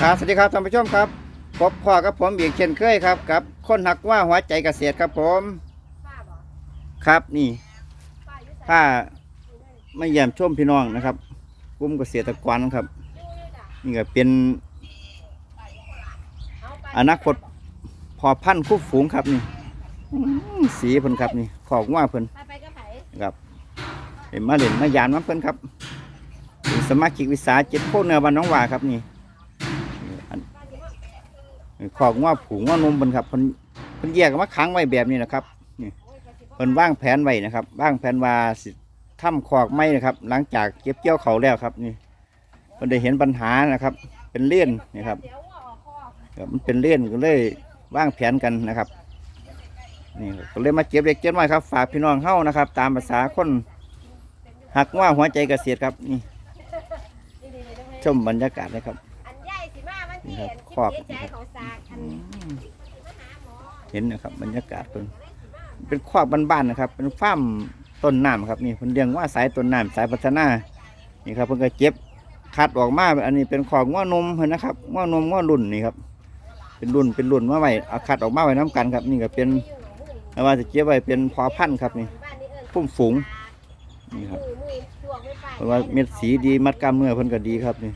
ครับสวัสดีครับท่านผู้ชมครับพบพ่อกับผมอีกเช่นเคยครับกับคนหักว่าหัวใจเกษตรครับผมครับนี่ป้าอยู่ใส่ถ้าไม่เยี่ยมชมพี่น้องนะครับกลุ่มเกษตรกรครับนี่จ้ะนี่ก็เป็น อนาคตพอพันธุ์คู่ฝูงครับนี่สีเพิ่นครับนี่ขอกว่าเพิ่นครับเห็นมาเล่นมายานมาเพิ่นครับสมาชิกวิสาหกิจโคกเนื้อบ้านน้องว่าครับนี่ ขอกว่าผูงว่านมเพิ่นครับเพิ่นเพิ่นแยกออกมางไว้แบบนี้นะครับโอ้ยก็สิบ่เพิ่นว่างแผนไว้นะครับวางแผนว่าสิทำคอกไม้นะครับ หลังจากเก็บเกี่ยวเขาแล้วครับนี่เพิ่นได้เห็นปัญหานะครับ เป็นเลี่ยนนะครับครับมันเป็นเลี่ยนก็เลยว่างแผนกันนะครับนี่ก็เลยมาเก็บเล็กเก็บน้อยครับ ฝากพี่น้องเฮานะครับ ตามภาษาคนหักว่าหัวใจเกษตรครับนี่ชมบรรยากาศนะครับ นนี่เห็ครับนครอบคิดใจเขาสากอันมาหาหมอเห็นนะครับบรรยากาศเป็นเป็นคอกบ้านๆนะครับ เป็นฟาร์มต้นน้ำครับนี่เพิ่นเลี้ยงว่าสายต้นน้ำสายพัฒนานี่ครับเพิ่นก็เก็บคัดออกมาอันนี้เป็นของง้อนมเพิ่นนะครับง้อนมง้อรุ่นนี่ครับ เป็นรุ่นเป็นรุ่นมาไว้เอาคัดออกมาไว้น้กันครับ นี่ก็เป็นไม่ว่าจะเก็บไว้เป็นพอพันธุ์ครับนี่บ้านนี้เอิ้นพุ่มฝูงนี่ครับมือมือช่วงไม่ไปเพราะว่าเม็ดสีดีมัดกล้ามเนื้อเพิ่นก็ดีครับนี่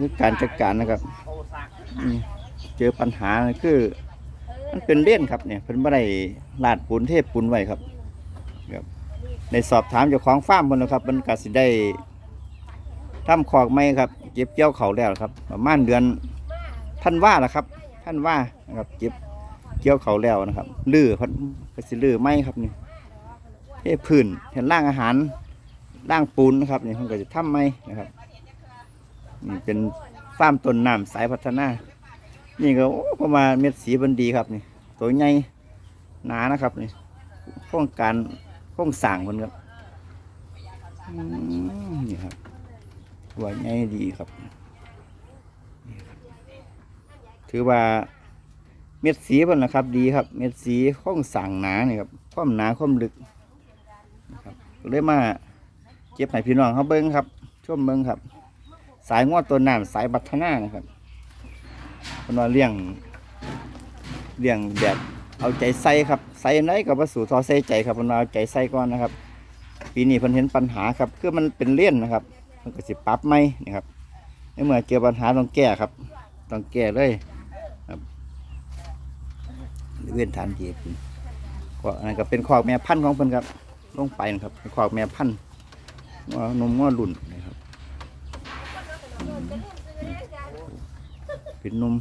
นี่การจัดการนะครับเจอปัญหาคือ มันเป็นเลี่ยนครับเนี่ยเพิ่นบ่ได้ลาดปูนเทพปูนไว้ครับครับในสอบถามเจ้าของฟาร์มเพิ่นนะครับมันก็สิได้ทำคอกไม้ครับ เก็บเกี่ยวเขาแล้วครับ ประมาณเดือนท่านว่าล่ะครับ ท่านว่านะครับเก็บเกี่ยวเขาแล้วนะครับลื้อเพิ่นก็สิลื้อไม้ครับนี่เทพื้นเห็นล่างอาหารล่างปูนนะครับนี่เพิ่นก็จะทำไม้นะครับ นี่เป็นฟาร์มต้นน้ำสายพัฒนา นี่ก็โอ้ประมาณเม็ดสีบันดีครับนี่ ตัวใหญ่หนานะครับนี่โครงการโครงสร้างคนครับนี่ครับตัวใหญ่ดีครับนี่ครับถือว่าเม็ดสีเพิ่นนะครับ ดีครับ เม็ดสีโครงสร้างหนานี่ครับความหนาความลึกนะครับก็เลยมาเก็บให้พี่น้องเขาเบิ้งครับชมเบิ้งครับ สายงวดตัวน้ำสายบัฒนานะครับเพนว่าเลี้ยงเลี้ยงแบบเอาใจใส่ครับใส่ไหนกับวัสดุทอใส่ใจครับเพนว่าเอาใจใส่ก่อนนะครับ ปีนี้เพิ่นเห็นปัญหาครับคือมันเป็นเลี่ยนนะครับ มันก็สิปรับไหมนะครับในเมื่อเจอปัญหาต้องแก้ครับ ต้องแก้เลยครับเว้นฐานเหตุก็อันนั้นก็เป็นขอกแม่พันธุ์ของเพิ่นครับลงไปนะครับขอกแม่พันธุ์นมว่ารุ่น เป็นนม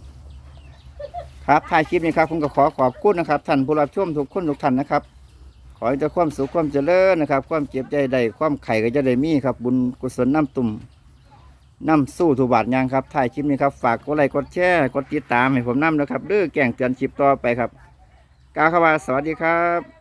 ครับถ่ายคลิปนี้ครับผมก็ขอขอบคุณนะครับท่านผู้รับชมทุกคนทุกท่านนะครับ ขอให้จ้าความสุขความเจริญนะครับ ความเจ็บใจใดความไข่ก็จะได้มีครับ บุญกุศลน้ำตุ่มน้ำสู้ถูกบาทยางครับถ่ายคลิปนี้ครับฝากกดไลค์กดแชร์กดติดตามให้ผมน้ำนะครับเด้อแก่งเตือนคลิปต่อไปครับกาวคำว่าสวัสดีครับ